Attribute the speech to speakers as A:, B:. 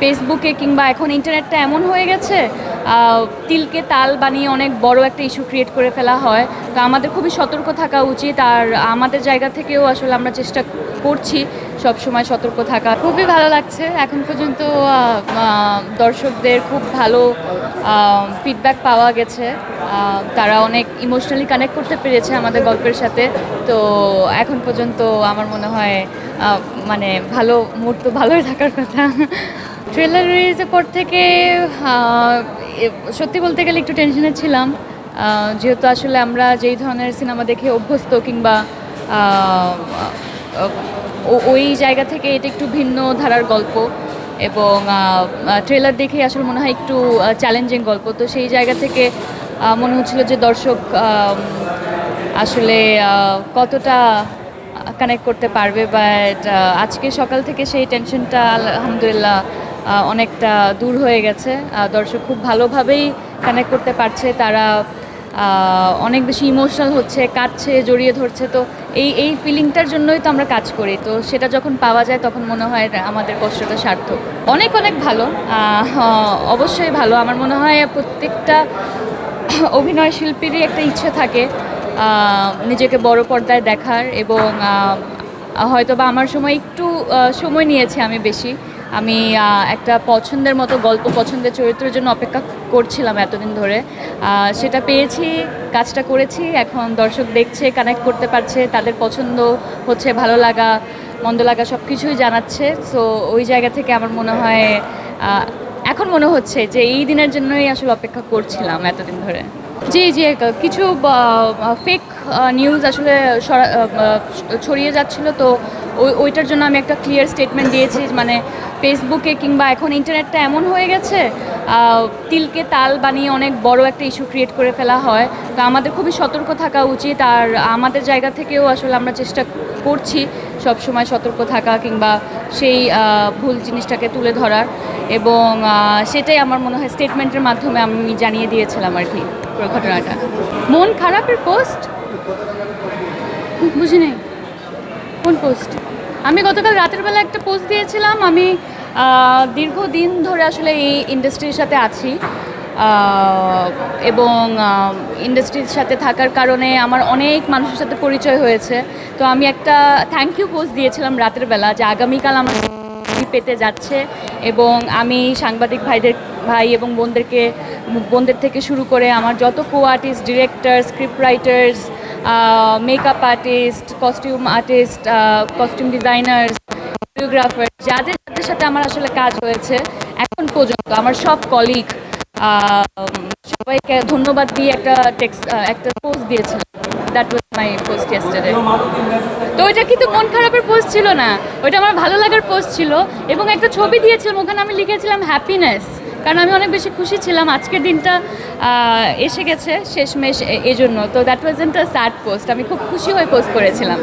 A: ফেসবুকে কিংবা এখন ইন্টারনেটটা এমন হয়ে গেছে তিলকে তাল বানিয়ে অনেক বড় একটা ইস্যু ক্রিয়েট করে ফেলা হয়। তো আমাদের খুবই সতর্ক থাকা উচিত আর আমাদের জায়গা থেকেও আসলে আমরা চেষ্টা করছি সব সময় সতর্ক থাকা। খুবই ভালো লাগছে। এখন পর্যন্ত দর্শকদের খুব ভালো ফিডব্যাক পাওয়া গেছে। তারা অনেক ইমোশনালি কানেক্ট করতে পেরেছে আমাদের গল্পের সাথে। তো এখন পর্যন্ত আমার মনে হয় মানে ভালো মুহূর্ত ভালোই থাকার কথা। ট্রেলার রিলিজের পর থেকে সত্যি বলতে গেলে একটু টেনশনে ছিলাম। যেহেতু আসলে আমরা যেই ধরনের সিনেমা দেখে অভ্যস্ত কিংবা ওই জায়গা থেকে এটা একটু ভিন্ন ধারার গল্প এবং ট্রেলার দেখে আসলে মনে হয় একটু চ্যালেঞ্জিং গল্প। তো সেই জায়গা থেকে মনে হচ্ছিল যে দর্শক আসলে কতটা কানেক্ট করতে পারবে। বাট আজকে সকাল থেকে সেই টেনশনটা আলহামদুলিল্লাহ অনেকটা দূর হয়ে গেছে। দর্শক খুব ভালোভাবেই কানেক্ট করতে পারছে। তারা অনেক বেশি ইমোশনাল হচ্ছে, কাঁদছে, জড়িয়ে ধরছে। তো এই এই ফিলিংটার জন্যই তো আমরা কাজ করি। তো সেটা যখন পাওয়া যায়, তখন মনে হয় আমাদের কষ্টটা সার্থক। অনেক অনেক ভালো। অবশ্যই ভালো। আমার মনে হয় প্রত্যেকটা অভিনয় শিল্পীরই একটা ইচ্ছে থাকে নিজেকে বড় পর্দায় দেখার এবং হয়তো বা আমার সময় একটু সময় নিয়েছি আমি বেশি। আমি একটা পছন্দের মতো গল্প, পছন্দের চরিত্রের জন্য অপেক্ষা করছিলাম এতদিন ধরে। সেটা পেয়েছি, কাজটা করেছি, এখন দর্শক দেখছে কানেক্ট করতে পারছে, তাদের পছন্দ হচ্ছে, ভালো লাগা, মন্দ লাগা সব কিছুই জানাচ্ছে। সো ওই জায়গা থেকে আমার মনে হয় এখন মনে হচ্ছে যে এই দিনের জন্যই আসলে অপেক্ষা করছিলাম এতদিন ধরে। জি জি কিছু ফেক নিউজ আসলে ছড়িয়ে যাচ্ছিল। তো ওই ওইটার জন্য আমি একটা ক্লিয়ার স্টেটমেন্ট দিয়েছি মানে ফেসবুকে কিংবা এখন ইন্টারনেটটা এমন হয়ে গেছে তিলকে তাল বানিয়ে অনেক বড় একটা ইস্যু ক্রিয়েট করে ফেলা হয়। তো আমাদের খুবই সতর্ক থাকা উচিত আর আমাদের জায়গা থেকেও আসলে আমরা চেষ্টা করছি সব সময় সতর্ক থাকা কিংবা সেই ভুল জিনিসটাকে তুলে ধরার এবং সেটাই আমার মনে হয় স্টেটমেন্টের মাধ্যমে আমি জানিয়ে দিয়েছিলাম আর কি ঘটনাটা মন খারাপের পোস্ট বুঝি নাই কোন পোস্ট আমি গতকাল রাতের বেলা একটা পোস্ট দিয়েছিলাম, আমি দীর্ঘদিন ধরে আসলে এই ইন্ডাস্ট্রির সাথে আছি। এবং ইন্ডাস্ট্রির সাথে থাকার কারণে আমার অনেক মানুষের সাথে পরিচয় হয়েছে। তো আমি একটা থ্যাংক ইউ পোস্ট দিয়েছিলাম রাতের বেলা যে আগামীকাল আমার পেতে যাচ্ছে এবং আমি সাংবাদিক ভাইদের, ভাই এবং বোনদেরকে, বোনদের থেকে শুরু করে আমার যত co artist director script writers makeup artist costume artist costume designers choreographer যাদের যাদের সাথে আমার আসলে কাজ হয়েছে এখন পর্যন্ত আমার সব কলিগ সবাইকে ধন্যবাদ দিয়ে একটা টেক্সট একটা পোস্ট দিয়েছিলাম। That was my post yesterday তো ওইটা কিন্তু মন খারাপের পোস্ট ছিল না। ওইটা আমার ভালো লাগার পোস্ট ছিল এবং একটা ছবি দিয়েছিলাম, ওখানে আমি লিখেছিলাম হ্যাপিনেস কারণ আমি অনেক বেশি খুশি ছিলাম। আজকের দিনটা এসে গেছে শেষমেশ এই জন্য তো that was and sad post আমি খুব খুশি হয়ে পোস্ট করেছিলাম।